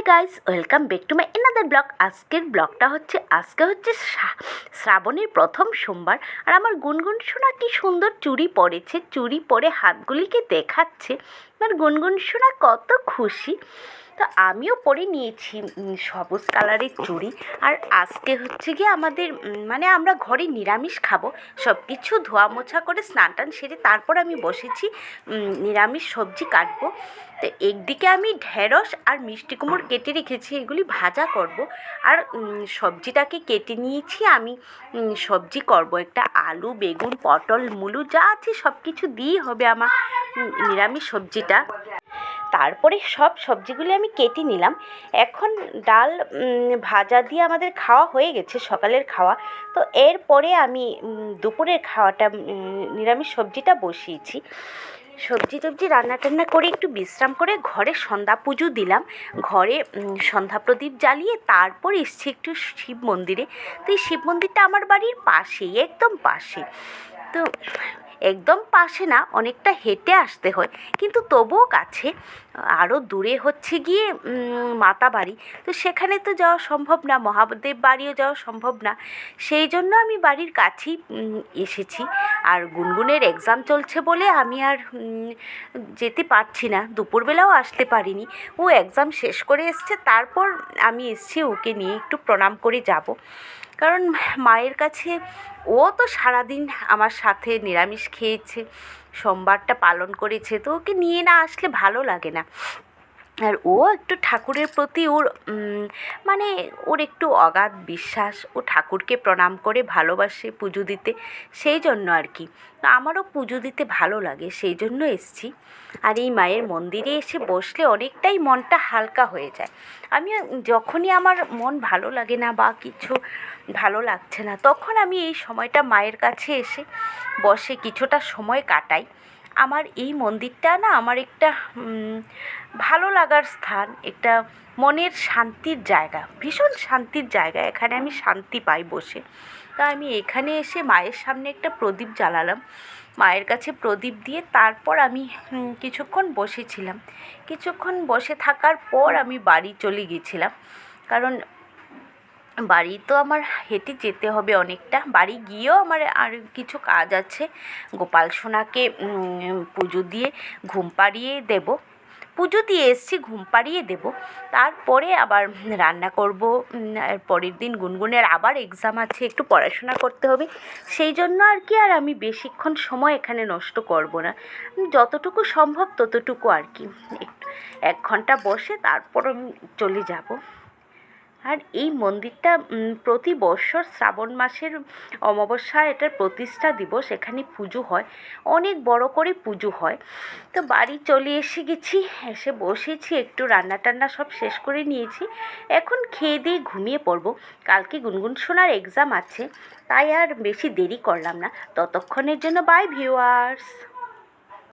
Hi guys welcome back to my another blog আজকের ব্লগটা হচ্ছে, আজকে হচ্ছে শ্রা- শ্রাবণের প্রথম সোমবার। আর আমার গুনগুন সোনা কি সুন্দর চুরি পরেছে চুরি পরে হাতগুলিকে দেখাচ্ছে। আমার গুনগুন সোনা কত খুশি। তো আমিও পরে নিয়েছি সবুজ কালারের চুড়ি। আর আজকে হচ্ছে গিয়ে আমাদের মানে আমরা ঘরে নিরামিষ খাব। সব কিছু ধোয়া মোছা করে স্নান টান সেরে তারপর আমি বসেছি নিরামিষ সবজি কাটবো। তো একদিকে আমি ঢেঁড়স আর মিষ্টি কুমড় কেটে রেখেছি, এগুলি ভাজা করব। আর সবজিটাকে কেটে নিয়েছি আমি সবজি করব। একটা আলু, বেগুন, পটল, মুলু যা আছে সব কিছু দিয়েই হবে আমার নিরামিষ সবজিটা। তারপরে সব সবজিগুলি আমি কেটে নিলাম। এখন ডাল ভাজা দিয়ে আমাদের খাওয়া হয়ে গেছে, সকালের খাওয়া। তো এরপরে আমি দুপুরের খাওয়াটা নিরামিষ সবজিটা বসিয়েছি। সবজি টবজি রান্না টান্না করে একটু বিশ্রাম করে ঘরে সন্ধ্যা পুজো দিলাম। ঘরে সন্ধ্যা প্রদীপ জ্বালিয়ে তারপর এসছি একটু শিব মন্দিরে। তো এই শিব মন্দিরটা আমার বাড়ির পাশেই, একদম পাশে। তো একদম পাশে না অনেকটা হেঁটে আসতে হয়। কিন্তু তবুও কাছে। আরও দূরে হচ্ছে গিয়ে মাতা বাড়ি। তো সেখানে তো যাওয়া সম্ভব না, মহাদেব বাড়িও যাওয়া সম্ভব না। সেই জন্য আমি বাড়ির কাছেই এসেছি। আর গুনগুনের এক্সাম চলছে বলে আমি আর যেতে পারছি না। দুপুরবেলাও আসতে পারিনি। ও এক্সাম শেষ করে এসছে, তারপর আমি এসছি ওকে নিয়ে একটু প্রণাম করে যাব। কারণ মায়ের কাছে ও তো সারাদিন আমার সাথে নিরামিষ খেয়েছে, সোমবারটা পালন করেছে, তো ওকে নিয়ে না আসলে ভালো লাগে না। আর ও একটু ঠাকুরের প্রতি ওর মানে ওর একটু অগাধ বিশ্বাস। ও ঠাকুরকে প্রণাম করে, ভালোবাসে পুজো দিতে, সেই জন্য আর কি। আমারও পুজো দিতে ভালো লাগে, সেই জন্য এসছি। আর এই মায়ের মন্দিরে এসে বসলে অনেকটাই মনটা হালকা হয়ে যায়। আমি যখনই আমার মন ভালো লাগে না বা কিছু ভালো লাগছে না, তখন আমি এই সময়টা মায়ের কাছে এসে বসে কিছুটা সময় কাটাই। আমার এই মন্দিরটা না আমার একটা ভালো লাগার স্থান, একটা মনের শান্তির জায়গা, ভীষণ শান্তির জায়গা। এখানে আমি শান্তি পাই বসে। তা আমি এখানে এসে মায়ের সামনে একটা প্রদীপ জ্বালালাম। মায়ের কাছে প্রদীপ দিয়ে তারপর আমি কিছুক্ষণ বসেছিলাম। কিছুক্ষণ বসে থাকার পর আমি বাড়ি চলে গেছিলাম। কারণ বাড়ি তো আমার হেঁটে যেতে হবে অনেকটা। বাড়ি গিয়েও আমার আর কিছু কাজ আছে। গোপাল সোনাকে পুজো দিয়ে ঘুম পাড়িয়ে দেব। পুজো দিয়ে এসছি, ঘুম পাড়িয়ে দেব। তারপরে আবার রান্না করব। পরের দিন গুনগুনের আবার এক্সাম আছে, একটু পড়াশোনা করতে হবে। সেই জন্য আর কি, আর আমি বেশিক্ষণ সময় এখানে নষ্ট করব না। যতটুকু সম্ভব ততটুকু আর কি। এক ঘণ্টা বসে তারপর আমি চলে যাব। আর এই মন্দিরটা প্রতি বৎসর শ্রাবণ মাসের অমাবস্যা এটার প্রতিষ্ঠা দিবস, এখানে পুজো হয়। অনেক বড় করে পুজো হয়। তো বাড়ি চলে এসে গেছি, এসে বসেছি, একটু রান্না টান্না সব শেষ করে নিয়েছি। এখন খেয়ে দিয়ে ঘুমিয়ে পড়ব। কালকে গুনগুন শোনার এক্সাম আছে, তাই আর বেশি দেরি করলাম না। ততক্ষণের জন্য বাই ভিউয়ার্স